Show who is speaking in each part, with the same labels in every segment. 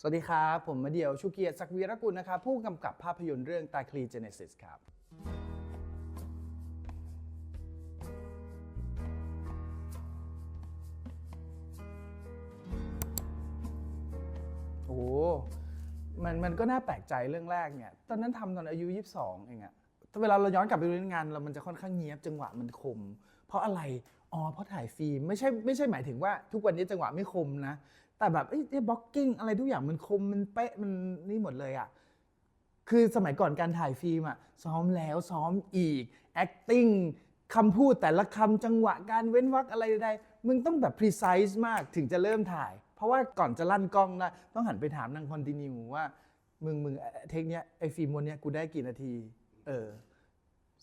Speaker 1: สวัสดีครับ ผมมาเดียวชูเกียรติศักวีรกุลนะครับผู้กำกับภาพยนตร์เรื่องตาคลีเจเนซิสครับ โอ้โหมันมันก็น่าแปลกใจเรื่องแรกเนี่ย ตอนนั้นทำตอนอายุ 22 เองอะเวลาเราย้อนกลับไปดูงานเรามันจะค่อนข้างเงียบจังหวะมันคม เพราะอะไร อ๋อ เพราะถ่ายฟิล์มไม่ใช่ไม่ใช่หมายถึงว่าทุกวันนี้จังหวะไม่คมนะ แต่แบบเอ้บล็อกกิ้งอะไรทุกอย่างมันคมมันเป๊ะมันนี่หมดเลยอะคือสมัยก่อนการถ่ายฟิล์มอะซ้อมแล้วซ้อมอีก acting คำพูดแต่ละคำจังหวะการเว้นวรรคอะไรใดๆมึงต้องแบบ precise มากถึงจะเริ่มถ่าย เพราะว่าก่อนจะลั่นกล้องนะต้องหันไปถามนางคอนติเนียว่า มึงมึงเอ่อเทคเนี้ยไอฟิล์มวันเนี้ยกูได้กี่นาที เออ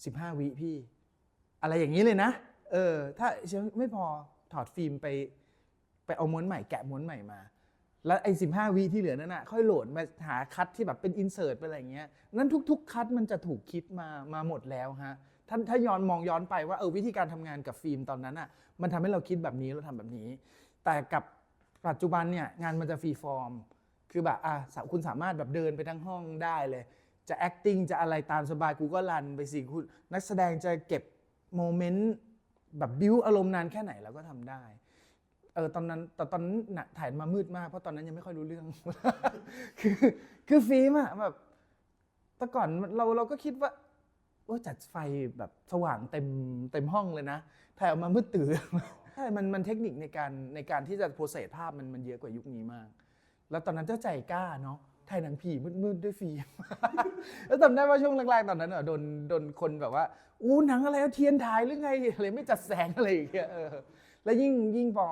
Speaker 1: สิบห้าวิพี่ อะไรอย่างนี้เลยนะ เออ ถ้าไม่พอถอดฟิล์มไป ไปเอาม้วนใหม่แกะม้วนใหม่มา แล้วไอ้สิบห้าวิที่เหลือนั่นน่ะค่อยโหลดมาหาคัดที่แบบเป็นอินเสิร์ตไปอะไรเงี้ยนั้นทุก ๆ คัดมันจะถูกคิดมามาหมดแล้วฮะถ้าถ้าย้อนมองย้อนไปว่าเออวิธีการทำงานกับฟิล์มตอนนั้นอะมันทำให้เราคิดแบบนี้เราทำแบบนี้ แต่กับปัจจุบันเนี่ยงานมันจะฟรีฟอร์มคือแบบอะคุณสามารถแบบเดินไปทั้งห้องได้เลย จะ acting จะอะไรตามสบายกูก็รันไปสิคุณนักแสดงจะเก็บโมเมนต์แบบบิวอารมณ์นานแค่ไหนเราก็ทำได้ เออตอนนั้นแต่ตอนนั้นน่ะถ่ายมามืดมากเพราะตอนนั้นยังไม่ค่อยรู้เรื่อง คือคือฟิล์มอะแบบแต่ก่อนเราเราก็คิดว่าว่าจัดไฟแบบสว่างเต็มเต็มห้องเลยนะถ่ายออกมามืดตื่นใช่มันมันเทคนิคในการในการที่จะโปรเซสภาพมันมันเยอะกว่ายุคนี้มาก แล้วตอนนั้นเจ้าใจกล้าเนาะถ่ายหนังผีมืดๆด้วยฟิล์ม แล้วจำได้ว่าช่วงแรกๆตอนนั้นอะโดนโดนคนแบบว่า อู้หนังอะไรเอาเทียนถ่ายหรือไงอะไรไม่จัดแสงอะไรอย่างเงี้ยเออ แล้วยิ่งยิ่งพอ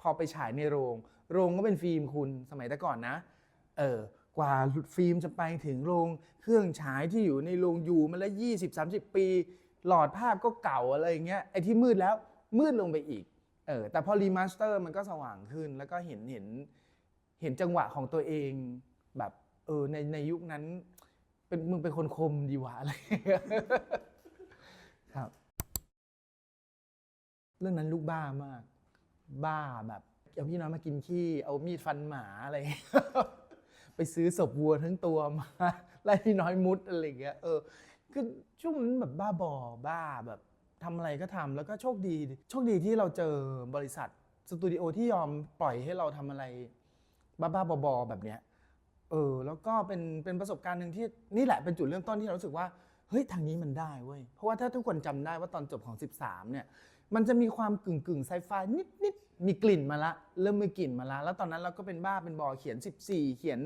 Speaker 1: พอไปฉายในโรง โรงก็เป็นฟิล์มคุณสมัยแต่ก่อนนะ เออกว่าฟิล์มจะไปถึงโรงเครื่องฉายที่อยู่ในโรงอยู่มาแล้วยี่สิบสามสิบปี หลอดภาพก็เก่าอะไรอย่างเงี้ยไอ้ที่มืดแล้วมืดลงไปอีก เออแต่พอรีมาสเตอร์มันก็สว่างขึ้น แล้วก็เห็นเห็นเห็นจังหวะของตัวเองแบบเออในในยุคนั้น เป็นมึงเป็นคนคมดีวะอะไรอย่าเงี้ยครับ เรื่องนั้นลูกบ้ามาก บ้าแบบเอาพี่น้อยมากินขี้ เอามีดฟันหมาอะไร ไปซื้อศพวัวทั้งตัวมาไล่พี่น้อยมุดอะไรอย่างเงี้ยเออคือช่วงนั้นแบบบ้าบอบ้าแบบทำอะไรก็ทำแล้วก็โชคดี โชคดีที่เราเจอบริษัทสตูดิโอที่ยอมปล่อยให้เราทำอะไร บ้าๆบอๆแบบเนี้ยเออแล้วก็เป็นเป็นประสบการณ์หนึ่งที่นี่แหละเป็นจุดเริ่มต้นที่เรารู้สึกว่า เฮ้ยทางนี้มันได้เว้ยเพราะว่าถ้าทุกคนจำได้ว่าตอนจบของ 13 เนี่ย มันจะมีความกึ่งกึ่งไซไฟนิดนิดมีกลิ่นมาละ เริ่มมีกลิ่นมาละ แล้วตอนนั้นเราก็เป็นบ้าเป็นบอเขียน 14 เขียน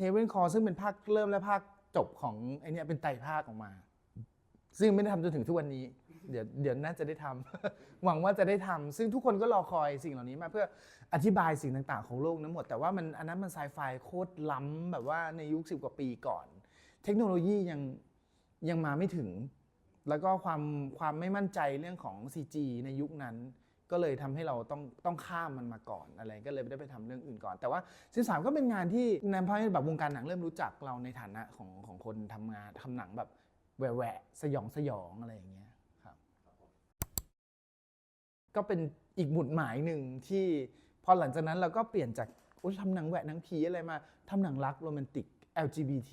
Speaker 1: Heaven Call ซึ่งเป็นภาคเริ่มและภาคจบของไอเนี้ยเป็นไตรภาคออกมา ซึ่งไม่ได้ทำจนถึงทุกวันนี้ เดี๋ยวเดี๋ยวน่าจะได้ทำหวังว่าจะได้ทำซึ่งทุกคนก็รอคอยสิ่งเหล่านี้มาเพื่ออธิบายสิ่งต่างๆ ของโลกนั้นหมด แต่ว่ามันอันนั้นมันไซไฟโคตรล้ำแบบว่าในยุคสิบกว่าปีก่อน เทคโนโลยียัง ยังมาไม่ถึง แล้วก็ความความไม่มั่นใจเรื่องของ CG ในยุคนั้น ก็เลยทำให้เราต้องต้องข้ามมันมาก่อนอะไรก็เลยไม่ได้ไปทำเรื่องอื่นก่อน แต่ว่าสิบสามก็เป็นงานที่ในภาคแบบวงการหนังเริ่มรู้จักเราในฐานะของของคนทำงานทำหนังแบบแหวะสยองสยองอะไรอย่างเงี้ยครับ ก็เป็นอีกหมุดหมายหนึ่งที่พอหลังจากนั้นเราก็เปลี่ยนจากโอ้ทำหนังแหวะหนังผีอะไรมาทำหนังรักโรแมนติก LGBT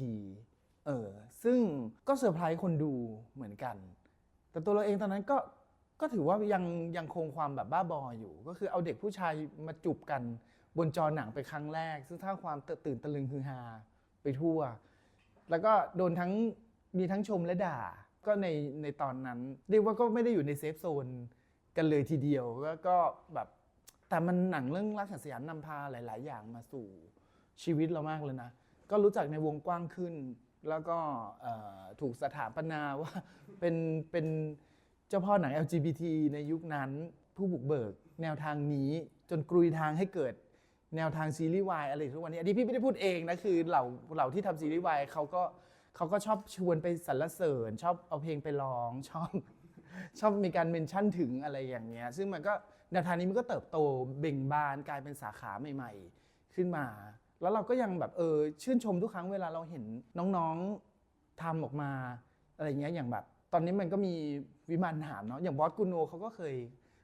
Speaker 1: เออซึ่งก็เซอร์ไพรส์คนดูเหมือนกัน แต่ตัวเราเองตอนนั้นก็ก็ถือว่ายังยังคงความแบบบ้าบออยู่ ก็คือเอาเด็กผู้ชายมาจูบกันบนจอหนังไปนครั้งแรก ซึ่งถ้าความตื่นตะลึงฮือฮาไปทั่ว แล้วก็โดนทั้งมีทั้งชมและด่า ก็ในในตอนนั้น เรียกว่าก็ไม่ได้อยู่ในเซฟโซนกันเลยทีเดียวแล้วก็แบบแต่มันหนังเรื่องรักแห่งสยามนำพาหลาย ๆ อย่างมาสู่ชีวิตเรามากเลยนะ ก็รู้จักในวงกว้างขึ้น แล้วก็ถูกสถาปนาว่าเป็นเป็นเจ้าพ่อหนัง LGBT ในยุคนั้น ผู้บุกเบิกแนวทางนี้จนกรุยทางให้เกิดแนวทางซีรีส์วายอะไรทุกวันนี้อันนี้พี่ไม่ได้พูดเองนะคือเหล่าเหล่าที่ทำซีรีส์วายเขาก็เขาก็ชอบชวนไปสรรเสริญ ชอบเอาเพลงไปร้องชอบชอบมีการเมนชั่นถึงอะไรอย่างเงี้ย ซึ่งมันก็แนวทางนี้มันก็เติบโตเบ่งบานกลายเป็นสาขาใหม่ ๆ ขึ้นมา แล้วเราก็ยังแบบเออชื่นชมทุกครั้งเวลาเราเห็นน้องๆทำออกมาอะไรเงี้ยอย่างแบบ ตอนนี้มันก็มีวิมานหามเนาะอย่างบอสกูโนเขาก็เคย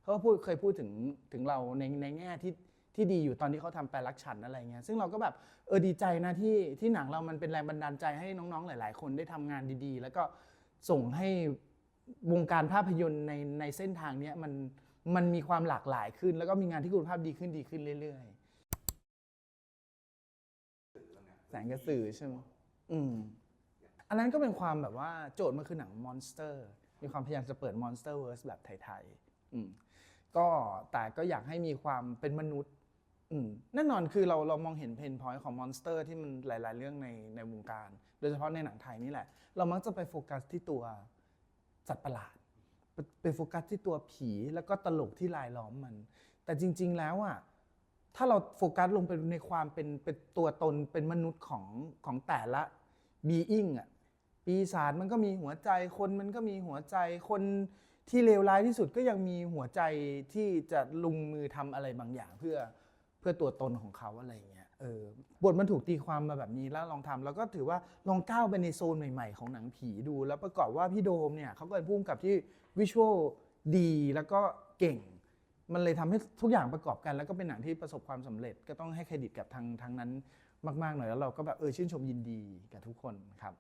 Speaker 1: เขาก็พูดเคยพูดถึงถึงเราในในแง่ที่ที่ดีอยู่ตอนที่เขาทำแปลรักฉันอะไรเงี้ยซึ่งเราก็แบบเออดีใจนะที่ที่หนังเรามันเป็นแรงบันดาลใจให้น้องๆ หลาย ๆ คนได้ทำงานดีๆ แล้วก็ส่งให้วงการภาพยนตร์ในในเส้นทางเนี้ยมันมันมีความหลากหลายขึ้น แล้วก็มีงานที่คุณภาพดีขึ้นดีขึ้นเรื่อย ๆ สงกระสือใช่ไหมอืม อันนั้นก็เป็นความแบบว่าโจทย์มันคือหนังมอนสเตอร์ มีความพยายามจะเปิดมอนสเตอร์เวิร์สแบบไทยๆอืมก็แต่ก็อยากให้มีความเป็นมนุษย์ อืมแน่นอนคือเราเรามองเห็นเพนพอยต์ของมอนสเตอร์ที่มันหลาย ๆ เรื่องในในวงการ โดยเฉพาะในหนังไทยนี่แหละ เรามักจะไปโฟกัสที่ตัวสัตว์ประหลาด ไปไปโฟกัสที่ตัวผีแล้วก็ตลกที่ลายล้อมมัน แต่จริง ๆ แล้วอะ ถ้าเราโฟกัสลงไปในความเป็นเป็นตัวตนเป็นมนุษย์ของของแต่ละบีอิงอะปีศาจมันก็มีหัวใจคนมันก็มีหัวใจคนที่เลวร้ายที่สุดก็ยังมีหัวใจที่จะลงมือทำอะไรบางอย่างเพื่อเพื่อตัวตนของเขาอะไรเงี้ยเออบทมันถูกตีความมาแบบนี้แล้วลองทำแล้วก็ถือว่าลองก้าวไปในโซนใหม่ ๆ ของหนังผีดู แล้วประกอบว่าพี่โดมเนี่ยเขาก็เป็นผู้กำกับที่วิชวลดีแล้วก็เก่ง มันเลยทำให้ทุกอย่างประกอบกัน แล้วก็เป็นหนังที่ประสบความสำเร็จก็ต้องให้เครดิตกับทางทางนั้นมากๆหน่อยแล้วเราก็แบบเออชื่นชมยินดีกับทุกคนครับ